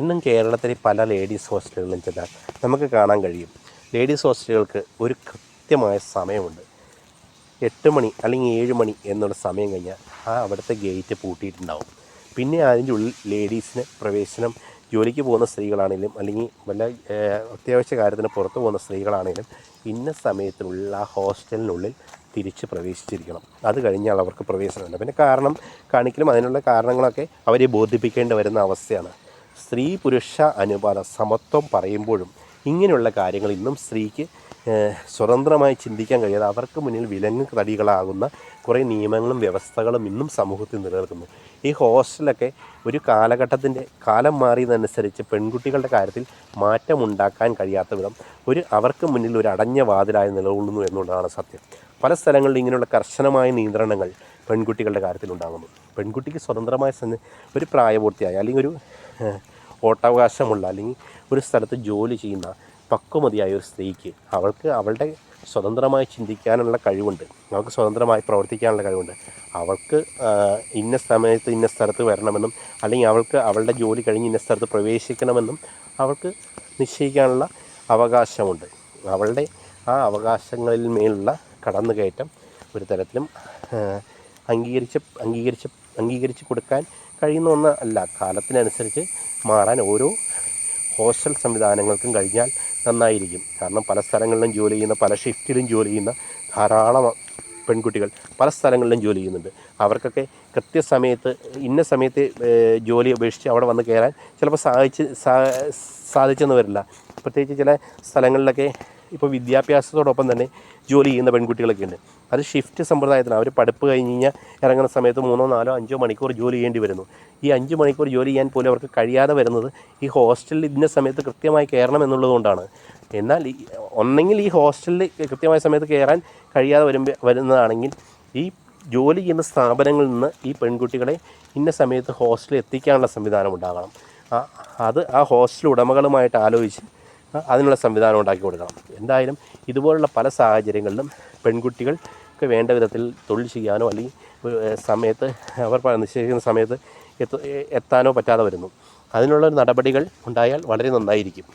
ഇന്നും കേരളത്തിലെ പല ലേഡീസ് ഹോസ്റ്റലുകളിലും ചെന്നാൽ നമുക്ക് കാണാൻ കഴിയും. ലേഡീസ് ഹോസ്റ്റലുകൾക്ക് ഒരു കൃത്യമായ സമയമുണ്ട്. എട്ട് മണി അല്ലെങ്കിൽ ഏഴ് മണി എന്നുള്ള സമയം കഴിഞ്ഞാൽ ആ അവിടുത്തെ ഗേറ്റ് പൂട്ടിയിട്ടുണ്ടാവും. പിന്നെ അതിന്റെ ഉള്ളിൽ ലേഡീസിന് പ്രവേശനം ജോലിക്ക് പോകുന്ന സ്ത്രീകളാണെങ്കിലും അല്ലെങ്കിൽ വല്ല അത്യാവശ്യ കാര്യത്തിന് പുറത്തു പോകുന്ന സ്ത്രീകളാണെങ്കിലും ഇന്ന സമയത്തിനുള്ള ആ ഹോസ്റ്റലിനുള്ളിൽ തിരിച്ച് പ്രവേശിച്ചിരിക്കണം. അത് കഴിഞ്ഞാൽ അവർക്ക് പ്രവേശനമില്ല. പിന്നെ കാരണം കാണിക്കലും അതിനുള്ള കാരണങ്ങളൊക്കെ അവരെ ബോധിപ്പിക്കേണ്ടി വരുന്ന അവസ്ഥയാണ്. സ്ത്രീ പുരുഷ അനുപാത സമത്വം പറയുമ്പോഴും ഇങ്ങനെയുള്ള കാര്യങ്ങൾ ഇന്നും സ്ത്രീക്ക് സ്വതന്ത്രമായി ചിന്തിക്കാൻ കഴിയാതെ അവർക്ക് മുന്നിൽ വിലങ്ങ് തടികളാകുന്ന കുറേ നിയമങ്ങളും വ്യവസ്ഥകളും ഇന്നും സമൂഹത്തിൽ നിലനിൽക്കുന്നു. ഈ ഹോസ്റ്റലൊക്കെ ഒരു കാലഘട്ടത്തിന്റെ കാലം മാറിയതനുസരിച്ച് പെൺകുട്ടികളുടെ കാര്യത്തിൽ മാറ്റമുണ്ടാക്കാൻ കഴിയാത്ത വിധം ഒരു അവർക്ക് മുന്നിൽ ഒരു അടഞ്ഞ വാതിലായി നിലകൊള്ളുന്നു എന്നുള്ളതാണ് സത്യം. പല സ്ഥലങ്ങളിൽ ഇങ്ങനെയുള്ള കർശനമായ നിയന്ത്രണങ്ങൾ പെൺകുട്ടികളുടെ കാര്യത്തിൽ ഉണ്ടാകുന്നു പെൺകുട്ടിക്ക് സ്വതന്ത്രമായ ഒരു പ്രായപൂർത്തിയായ അല്ലെങ്കിൽ ഒരു വോട്ടവകാശമുള്ള അല്ലെങ്കിൽ ഒരു സ്ഥലത്ത് ജോലി ചെയ്യുന്ന പക്വമതിയായ ഒരു സ്ത്രീക്ക് അവൾക്ക് അവളുടെ സ്വതന്ത്രമായി ചിന്തിക്കാനുള്ള കഴിവുണ്ട്. അവൾക്ക് സ്വതന്ത്രമായി പ്രവർത്തിക്കാനുള്ള കഴിവുണ്ട്. അവൾക്ക് ഇന്ന സമയത്ത് ഇന്ന സ്ഥലത്ത് വരണമെന്നും അല്ലെങ്കിൽ അവൾക്ക് അവളുടെ ജോലി കഴിഞ്ഞ് ഇന്ന സ്ഥലത്ത് പ്രവേശിക്കണമെന്നും അവൾക്ക് നിശ്ചയിക്കാനുള്ള അവകാശമുണ്ട്. അവളുടെ ആ അവകാശങ്ങളിൽ മേലുള്ള കടന്നുകയറ്റം ഒരു തരത്തിലും അംഗീകരിച്ച് അംഗീകരിച്ച് അംഗീകരിച്ച് കൊടുക്കാൻ കഴിയുന്ന ഒന്ന് അല്ല. കാലത്തിനനുസരിച്ച് മാറാൻ ഓരോ ഹോസ്റ്റൽ സംവിധാനങ്ങൾക്കും കഴിഞ്ഞാൽ നന്നായിരിക്കും. കാരണം പല സ്ഥലങ്ങളിലും ജോലി ചെയ്യുന്ന പല ഷിഫ്റ്റിലും ജോലി ചെയ്യുന്ന ധാരാളം പെൺകുട്ടികൾ പല സ്ഥലങ്ങളിലും ജോലി ചെയ്യുന്നുണ്ട്. അവർക്കൊക്കെ കൃത്യസമയത്ത് ഇന്ന സമയത്ത് ജോലി ഉപേക്ഷിച്ച് അവിടെ വന്ന് കയറാൻ ചിലപ്പോൾ സാധിച്ച് സാ- സാധിച്ചെന്ന് വരില്ല. പ്രത്യേകിച്ച് ചില സ്ഥലങ്ങളിലൊക്കെ ഇപ്പോൾ വിദ്യാഭ്യാസത്തോടൊപ്പം തന്നെ ജോലി ചെയ്യുന്ന പെൺകുട്ടികളൊക്കെ ഉണ്ട്. അത് ഷിഫ്റ്റ് സമ്പ്രദായത്തിലാണ്. അവർ പഠിപ്പ് കഴിഞ്ഞ് കഴിഞ്ഞാൽ ഇറങ്ങുന്ന സമയത്ത് മൂന്നോ നാലോ അഞ്ചോ മണിക്കൂർ ജോലി ചെയ്യേണ്ടി വരുന്നു. ഈ അഞ്ച് മണിക്കൂർ ജോലി ചെയ്യാൻ പോലും അവർക്ക് കഴിയാതെ വരുന്നത് ഈ ഹോസ്റ്റലിൽ ഇതിന്റെ സമയത്ത് കൃത്യമായി കയറണം എന്നുള്ളതുകൊണ്ടാണ് എന്നാൽ ഈ ഒന്നെങ്കിൽ ഈ ഹോസ്റ്റലിൽ കൃത്യമായ സമയത്ത് കയറാൻ കഴിയാതെ വരുമ്പോൾ വരുന്നതാണെങ്കിൽ ഈ ജോലി ചെയ്യുന്ന സ്ഥാപനങ്ങളിൽ നിന്ന് ഈ പെൺകുട്ടികളെ ഇന്ന സമയത്ത് ഹോസ്റ്റലിൽ എത്തിക്കാനുള്ള സംവിധാനം ഉണ്ടാകണം. അത് ആ ഹോസ്റ്റൽ ഉടമകളുമായിട്ട് ആലോചിച്ച് അതിനുള്ള സംവിധാനം ഉണ്ടാക്കി കൊടുക്കണം. എന്തായാലും ഇതുപോലുള്ള പല സാഹചര്യങ്ങളിലും പെൺകുട്ടികൾക്ക് വേണ്ട വിധത്തിൽ തൊഴിൽ ചെയ്യാനോ അല്ലെങ്കിൽ സമയത്ത് അവർ നിശ്ചയിക്കുന്ന സമയത്ത് എത്താനോ പറ്റാതെ വരുന്നു. അതിനുള്ള നടപടികൾ ഉണ്ടായാൽ വളരെ നന്നായിരിക്കും.